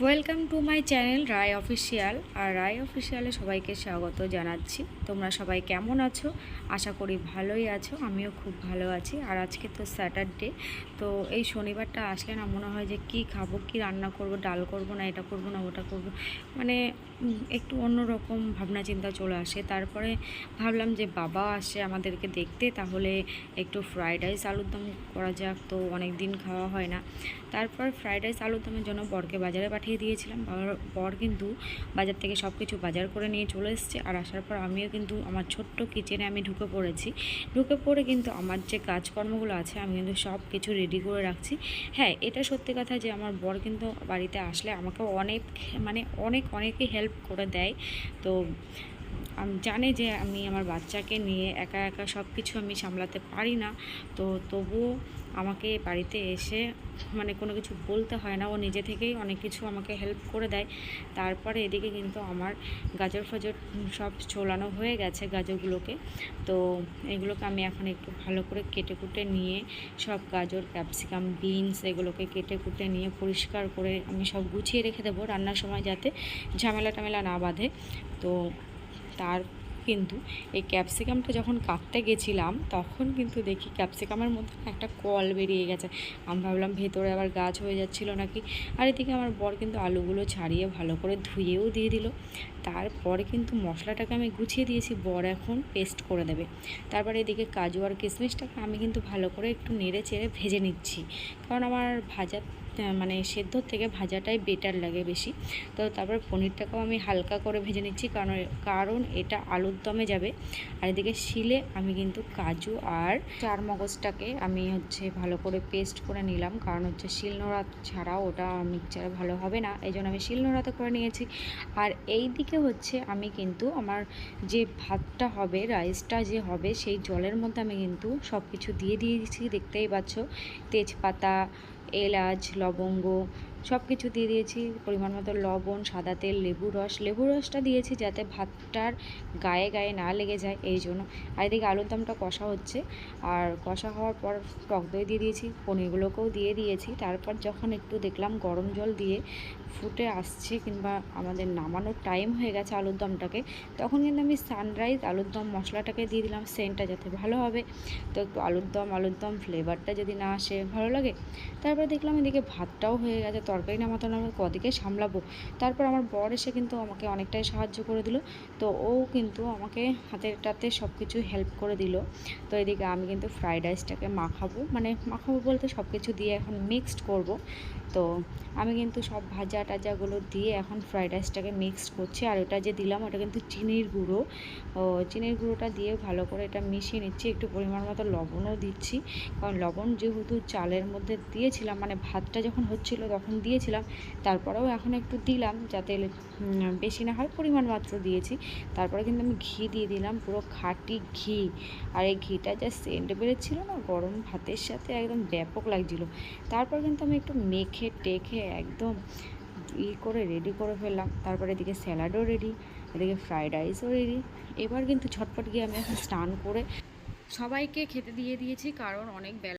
Welcome to my channel Roy official আর রায় অফিসিয়ালে সবাইকে স্বাগত জানাচ্ছি। তোমরা সবাই কেমন আছো? আশা করি ভালোই আছো। আমিও খুব ভালো আছি। আর আজকে তো স্যাটারডে তো এই শনিবারটা আসলে না মনে হয় যে কি খাব, কি রান্না করব, ডাল করব না, এটা করব না, ওটা করব। মানে একটু অন্যরকম ভাবনা চিন্তা চলে আসে। তারপরে ভাবলাম যে বাবা আসে আমাদেরকে দেখতে, তাহলে একটু ফ্রাইড রাইস আলুর দম করা যাক। তো অনেক দিন খাওয়া হয় না। তারপর ফ্রাইড রাইস আলুর দমের জন্য বরকে বাজারে পাঠিয়ে দিয়েছিলাম। বাবার- বর কিন্তু বাজার থেকে সব কিছু বাজার করে নিয়ে চলে এসেছে। আর আসার পর আমিও কিন্তু আমার ছোট্ট কিচেনে আমি ঢুকে পড়েছি। ঢুকে পড়ে কিন্তু আমার যে কাজকর্মগুলো আছে, আমি কিন্তু সব কিছু রেডি করে রাখছি। হ্যাঁ এটা সত্যি কথা যে আমার বর কিন্তু বাড়িতে আসলে আমাকে অনেক মানে অনেক অনেকই হেল্প করে দেয়। তো জানে যে আমি আমার বাচ্চাকে নিয়ে একা একা সব কিছু আমি সামলাতে পারি না। তো তবুও আমাকে বাড়িতে এসে মানে কোনো কিছু বলতে হয় না। ও নিজে থেকেই অনেক কিছু আমাকে হেল্প করে দেয়। তারপরে এদিকে কিন্তু আমার গাজর ফাজর সব ছোলানো হয়ে গেছে গাজরগুলোকে। তো এগুলোকে আমি এখন একটু ভালো করে কেটে কুটে নিয়ে সব গাজর, ক্যাপসিকাম, বিনস এগুলোকে কেটে কুটে নিয়ে পরিষ্কার করে আমি সব গুছিয়ে রেখে দেবো রান্নার সময় যাতে ঝামেলা টামেলা না বাঁধে। তো তার কিন্তু এই ক্যাপসিকামটা যখন কাটতে গেছিলাম, তখন কিন্তু দেখি ক্যাপসিকামের মধ্যে একটা কল বেরিয়ে গেছে। আমি ভাবলাম ভেতরে আবার গাছ হয়ে যাচ্ছিল নাকি? আর এদিকে আমার বর কিন্তু আলুগুলো ছাড়িয়ে ভালো করে ধুয়েও দিয়ে দিল। তারপরে কিন্তু মশলাটাকে আমি গুছিয়ে দিয়েছি, বর এখন পেস্ট করে দেবে। তারপরে এদিকে কাজু আর কিশমিশটাকে আমি কিন্তু ভালো করে একটু নেড়ে চেড়ে ভেজে নিচ্ছি। কারণ আমার ভাজা মানে সেদ্ধর থেকে ভাজাটাই বেটার লাগে বেশি। তো তারপর পনিরটাকেও আমি হালকা করে ভেজে নিচ্ছি কারণ কারণ এটা আলুর দমে যাবে। আর এদিকে শিলে আমি কিন্তু কাজু আর চার মগজটাকে আমি হচ্ছে ভালো করে পেস্ট করে নিলাম। কারণ হচ্ছে শিলনোড়া ছাড়া ওটা মিক্সচারে ভালো হবে না। এই জন্য আমি শিলনোড়াতে করে নিয়েছি। আর এই দিকে হচ্ছে আমি কিন্তু আমার যে ভাতটা হবে রাইসটা যে হবে, সেই জলের মধ্যে আমি কিন্তু সব কিছু দিয়ে দিয়েছি। দেখতেই পাচ্ছ, তেজপাতা এলাচ লবঙ্গ সব কিছু দিয়ে দিয়েছি। পরিমাণ মতো লবণ, সাদা তেল, লেবু রস। লেবু রসটা দিয়েছি যাতে ভাতটার গায়ে গায়ে না লেগে যায়, এই জন্য। আর এদিকে আলুর দমটা কষা হচ্ছে। আর কষা হওয়ার পর টক দই দিয়ে দিয়েছি, পনিরগুলোকেও দিয়ে দিয়েছি। তারপর যখন একটু দেখলাম গরম জল দিয়ে ফুটে আসছে কিংবা আমাদের নামানোর টাইম হয়ে গেছে আলুর দমটাকে, তখন কিন্তু আমি সানরাইজ আলুর দম মশলাটাকে দিয়ে দিলাম, সেন্টটা যাতে ভালো হবে। তো একটু আলুর দম আলুর দম ফ্লেভারটা যদি না আসে, ভালো লাগে? তারপরে দেখলাম এদিকে ভাতটাও হয়ে গেছে তরকারি নামাতে নামে কদিকে সামলাবো। তারপর আমার বর এসে কিন্তু আমাকে অনেকটাই সাহায্য করে দিল। তো ও কিন্তু আমাকে হাতেরটাতে সব কিছু হেল্প করে দিল। তো এদিকে আমি কিন্তু ফ্রাইড রাইসটাকে মাখাবো। মানে মাখাবো বলতে সব কিছু দিয়ে এখন মিক্সড করব। তো আমি কিন্তু সব ভাজা টাজাগুলো দিয়ে এখন ফ্রাইড রাইসটাকে মিক্সড করছি। আর ওটা যে দিলাম, ওটা কিন্তু চিনির গুঁড়ো। চিনির গুঁড়োটা দিয়ে ভালো করে এটা মিশিয়ে নিচ্ছি। একটু পরিমাণ মতো লবণও দিচ্ছি। কারণ লবণ যেহেতু চালের মধ্যে দিয়েছিলাম মানে ভাতটা যখন হচ্ছিল তখন দিয়েছিলাম। তারপরেও এখন একটু দিলাম যাতে বেশি না হয় পরিমাণ মাত্র দিয়েছি। তারপরে কিন্তু আমি ঘি দিয়ে দিলাম, পুরো খাঁটি ঘি। আর এই ঘিটা যা সেন্ট বেরোচ্ছিল না, গরম ভাতের সাথে একদম ব্যাপক লাগছিল। তারপর কিন্তু আমি একটু মেখে টেখে একদম ই করে রেডি করে ফেললাম। তারপরে এদিকে স্যালাডও রেডি এদিকে ফ্রাইড রাইসও রেডি এবার কিন্তু ঝটপট গিয়ে আমি এখন স্নান করে সবাইকে খেতে দিয়ে দিয়েছি, কারণ অনেক বেলা